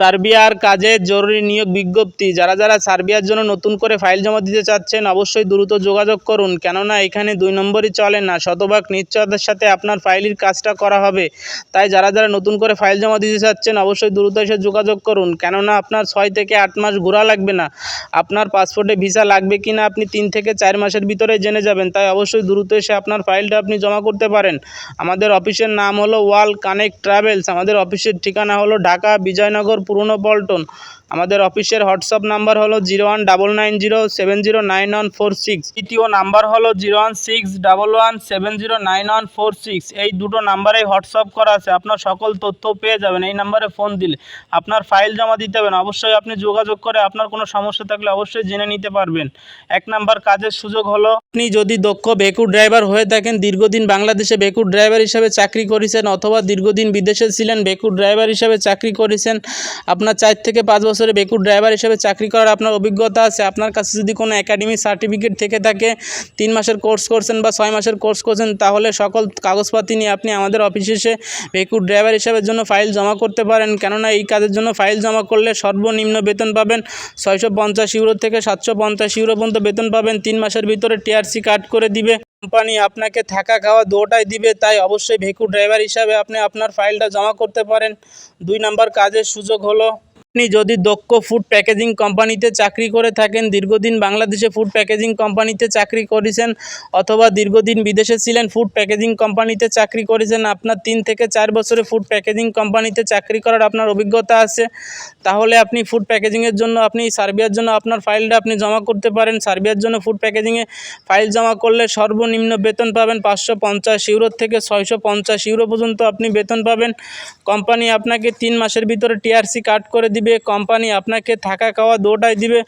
সার্বিয়ার কাজে জরুরি নিয়োগ বিজ্ঞপ্তি। যারা যারা সার্বিয়ার জন্য নতুন করে ফাইল জমা দিতে চাচ্ছেন, অবশ্যই দ্রুত যোগাযোগ করুন। কেননা, এখানে দুই নম্বরই চলে না। শতভাগ নিশ্চয়তার সাথে আপনার ফাইলের কাজটা করা হবে। তাই যারা যারা নতুন করে ফাইল জমা দিতে চাচ্ছেন, অবশ্যই দ্রুত এসে যোগাযোগ করুন। কেননা, আপনার ছয় থেকে আট মাস ঘোরা লাগবে না। আপনার পাসপোর্টে ভিসা লাগবে কি না আপনি তিন থেকে চার মাসের ভিতরে জেনে যাবেন। তাই অবশ্যই দ্রুত এসে আপনার ফাইলটা আপনি জমা করতে পারেন। আমাদের অফিসের নাম হলো ওয়াল কানেক্ট ট্রাভেলস। আমাদের অফিসের ঠিকানা হলো ঢাকা, বিজয়নগর পুরনো পল্টন আমাদের অফিসের হোয়াটসঅ্যাপ নাম্বার হলো zero one double nine zero seven zero nine one four six. দ্বিতীয় নাম্বার হলো zero one six double one seven zero nine one four six. এই দুটো নাম্বারেই হোয়াটসঅ্যাপ করা আছে। আপনার সকল তথ্য পেয়ে যাবেন। এই নাম্বারে ফোন দিলে আপনার ফাইল জমা দিতে হবে অবশ্যই আপনি যোগাযোগ করে আপনার কোনো সমস্যা থাকলে অবশ্যই জেনে নিতে পারবেন। এক নাম্বার কাজের সুযোগ হলো, আপনি যদি দক্ষ বেকুর ড্রাইভার হয়ে থাকেন, দীর্ঘদিন বাংলাদেশে বেকুর ড্রাইভার হিসেবে চাকরি করেছেন অথবা দীর্ঘদিন বিদেশে ছিলেন বেকুর ড্রাইভার হিসেবে চাকরি করেছেন আপনার চার থেকে পাঁচ বছরে বেকুর ড্রাইভার হিসেবে চাকরি করার আপনার অভিজ্ঞতা আছে। আপনার কাছে যদি কোনো একাডেমি সার্টিফিকেট থেকে থাকে, তিন মাসের কোর্স করছেন বা ছয় মাসের কোর্স করছেন, তাহলে সকল কাগজপাতি নিয়ে আপনি আমাদের অফিসে এসে বেকুর ড্রাইভার হিসাবের জন্য ফাইল জমা করতে পারেন। কেননা এই কাজের জন্য ফাইল জমা করলে সর্বনিম্ন বেতন পাবেন ছয়শো পঞ্চাশ ইউরো থেকে সাতশো পঞ্চাশ ইউরো পর্যন্ত বেতন পাবেন। তিন মাসের ভিতরে টিআরসি কাট করে দিবে। কোম্পানি আপনাকে থাকা খাওয়া দুটাই দিবে, তাই অবশ্যই ভেকু ড্রাইভার হিসাবে আপনি আপনার ফাইলটা জমা করতে পারেন। দুই নাম্বার কাজের সুযোগ হলো আপনি যদি দক্ষ ফুড প্যাকেজিং কোম্পানিতে চাকরি করে থাকেন, দীর্ঘদিন বাংলাদেশে ফুড প্যাকেজিং কোম্পানিতে চাকরি করেছেন অথবা দীর্ঘদিন বিদেশে ছিলেন, ফুড প্যাকেজিং কোম্পানিতে চাকরি করেছেন, আপনার তিন থেকে চার বছরে ফুড প্যাকেজিং কোম্পানিতে চাকরি করার আপনার অভিজ্ঞতা আছে, তাহলে আপনি ফুড প্যাকেজিংয়ের জন্য, আপনি সার্বিয়ার জন্য আপনার ফাইলটা আপনি জমা করতে পারেন। সার্বিয়ার জন্য ফুড প্যাকেজিংয়ে ফাইল জমা করলে সর্বনিম্ন বেতন পাবেন পাঁচশো পঞ্চাশ ইউরো থেকে ছয়শো পঞ্চাশ ইউরো পর্যন্ত আপনি বেতন পাবেন। কোম্পানি আপনাকে তিন মাসের ভিতরে টিআরসি কাট করে দিবে। কোম্পানি আপনাকে থাকা খাওয়া দুটাই দিবে।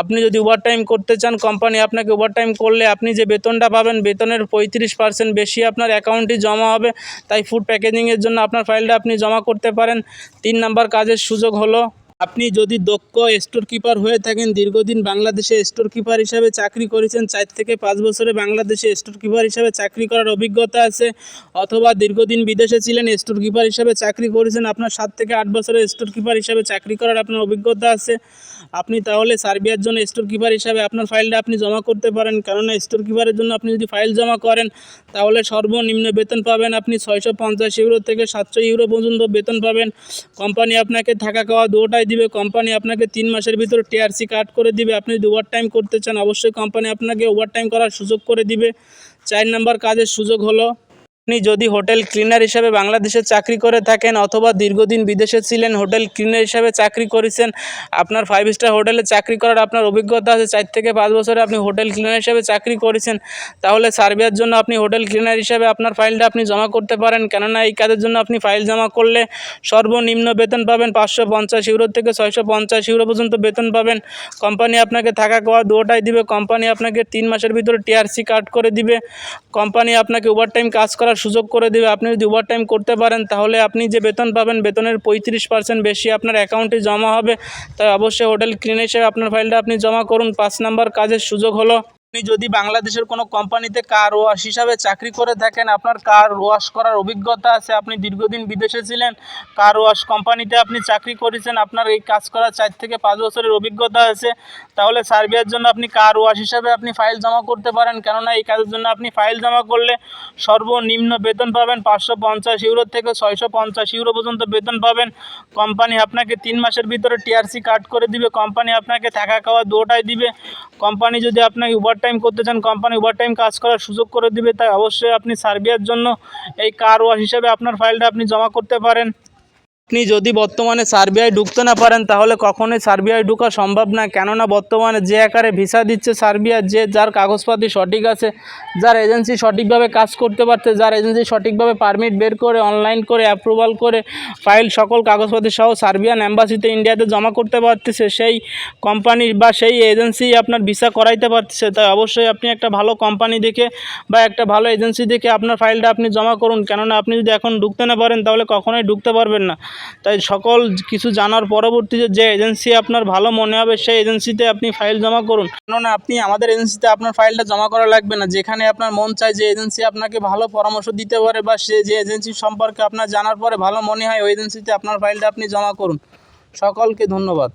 আপনি যদি ওভারটাইম করতে চান কোম্পানি আপনাকে ওভারটাইম করলে আপনি যে বেতনটা পাবেন, বেতনের পঁয়ত্রিশ পার্সেন্ট বেশি আপনার অ্যাকাউন্টে জমা হবে। তাই ফুড প্যাকেজিংয়ের জন্য আপনার ফাইলটা আপনি জমা করতে পারেন। তিন নাম্বার কাজের সুযোগ হলো আপনি যদি দক্ষ স্টোর কিপার হয়ে থাকেন, দীর্ঘদিন বাংলাদেশে স্টোর কিপার হিসাবে চাকরি করেছেন, চার থেকে পাঁচ বছরে বাংলাদেশে স্টোর কিপার হিসাবে চাকরি করার অভিজ্ঞতা আছে, অথবা দীর্ঘদিন বিদেশে ছিলেন স্টোর কিপার হিসাবে চাকরি করেছেন, আপনার সাত থেকে আট বছরের স্টোর কিপার হিসাবে চাকরি করার আপনার অভিজ্ঞতা আছে, আপনি তাহলে সার্বিয়ার জন্য স্টোর কিপার হিসাবে আপনার ফাইলটা আপনি জমা করতে পারেন, কেননা স্টোর কিপারের জন্য আপনি যদি ফাইল জমা করেন, তাহলে সর্বনিম্ন বেতন পাবেন আপনি ছয়শো পঞ্চাশ ইউরো থেকে সাতশো ইউরো পর্যন্ত বেতন পাবেন কোম্পানি আপনাকে থাকা খাওয়া দুটাই দিবে কোম্পানি আপনাকে তিন মাসের ভিতরে টিআরসি কাট করে দিবে, আপনি যদি ওভার টাইম করতে চান, অবশ্যই কোম্পানি আপনাকে ওভার টাইম করার সুযোগ করে দিবে। চার নাম্বার কাজের সুযোগ হলো আপনি যদি হোটেল ক্লিনার হিসাবে বাংলাদেশে চাকরি করে থাকেন অথবা দীর্ঘদিন বিদেশে ছিলেন, হোটেল ক্লিনার হিসাবে চাকরি করেছেন, আপনার ফাইভ স্টার হোটেলে চাকরি করার আপনার অভিজ্ঞতা আছে, চার থেকে পাঁচ বছরে আপনি হোটেল ক্লিনার হিসাবে চাকরি করেছেন, তাহলে সার্বিয়ার জন্য আপনি হোটেল ক্লিনার হিসাবে আপনার ফাইলটা আপনি জমা করতে পারেন। কেননা এই কাজের জন্য আপনি ফাইল জমা করলে সর্বনিম্ন বেতন পাবেন পাঁচশো পঞ্চাশ ইউরো থেকে ছয়শো পঞ্চাশ ইউরো পর্যন্ত বেতন পাবেন। কোম্পানি আপনাকে থাকা খাওয়া দুটাই দিবে কোম্পানি আপনাকে তিন মাসের ভিতরে টিআরসি কাট করে দিবে কোম্পানি আপনাকে ওভারটাইম কাজ করার সুযোগ করে দেবে। আপনি যদি ওভার টাইম করতে পারেন, তাহলে আপনি যে বেতন পাবেন, বেতনের পঁয়ত্রিশ পার্সেন্ট বেশি আপনার অ্যাকাউন্টে জমা হবে। তাই অবশ্যই হোটেল ক্লিন হিসেবে আপনার ফাইলটা আপনি জমা করুন। পাঁচ নাম্বার কাজের সুযোগ হলো আপনি যদি বাংলাদেশের কোনো কোম্পানিতে কার ওয়াশ হিসাবে চাকরি করে থাকেন, আপনার কার ওয়াশ করার অভিজ্ঞতা আছে? আপনি দীর্ঘদিন বিদেশে ছিলেন, কার ওয়াশ কোম্পানিতে আপনি চাকরি করেছেন, আপনার এই কাজ করার চার থেকে পাঁচ বছরের অভিজ্ঞতা আছে? তাহলে সার্বিয়ার জন্য আপনি কার ওয়াশ হিসাবে আপনি ফাইল জমা করতে পারেন? কেননা এই কাজের জন্য আপনি ফাইল জমা করলে সর্বনিম্ন বেতন পাবেন পাঁচশো পঞ্চাশ ইউরো থেকে ছয়শো পঞ্চাশ ইউরো পর্যন্ত বেতন পাবেন। কোম্পানি আপনাকে তিন মাসের ভিতরে টিআরসি কাট করে দিবে, কোম্পানি আপনাকে থাকা খাওয়া দুটাই দিবে। কোম্পানি যদি আপনাকে ওভার টাইম করতে চান কোম্পানি ওভার টাইম কাজ করার সুযোগ করে দিবে, তাই অবশ্যই আপনি সার্বিয়ার জন্য এই কার ওয়াশ হিসাবে আপনার ফাইলটা আপনি জমা করতে পারেন। আপনি যদি বর্তমানে সার্বিয়ায় ঢুকতে না পারেন, তাহলে কখনোই সার্বিয়ায় ঢুকা সম্ভব না। কেননা বর্তমানে যে আকারে ভিসা দিচ্ছে সার্বিয়া, যে যার কাগজপাতি সঠিক আছে, যার এজেন্সি সঠিকভাবে কাজ করতে পারছে, যার এজেন্সি সঠিকভাবে পারমিট বের করে, অনলাইন করে অ্যাপ্রুভাল করে ফাইল সকল কাগজপাতি সহ সার্বিয়ান অ্যাম্বাসিতে ইন্ডিয়াতে জমা করতে পারতেছে, সেই কোম্পানির বা সেই এজেন্সি আপনার ভিসা করাইতে পারতেছে। তাই অবশ্যই আপনি একটা ভালো কোম্পানি দেখে বা একটা ভালো এজেন্সি দেখে আপনার ফাইলটা আপনি জমা করুন। কেননা আপনি যদি এখন ঢুকতে না পারেন, তাহলে কখনোই ঢুকতে পারবেন না। তাই সকল কিছু জানার পরবর্তীতে যে এজেন্সি আপনার ভালো মনে হবে, সেই এজেন্সিতে আপনি ফাইল জমা করুন। কেননা আপনি আমাদের এজেন্সিতে আপনার ফাইলটা জমা করা লাগবে না। যেখানে আপনার মন চায় যে এজেন্সি আপনাকে ভালো পরামর্শ দিতে পারে বা সে যে এজেন্সি সম্পর্কে আপনার জানার পরে ভালো মনে হয়, ওই এজেন্সিতে আপনার ফাইলটা আপনি জমা করুন। সকলকে ধন্যবাদ।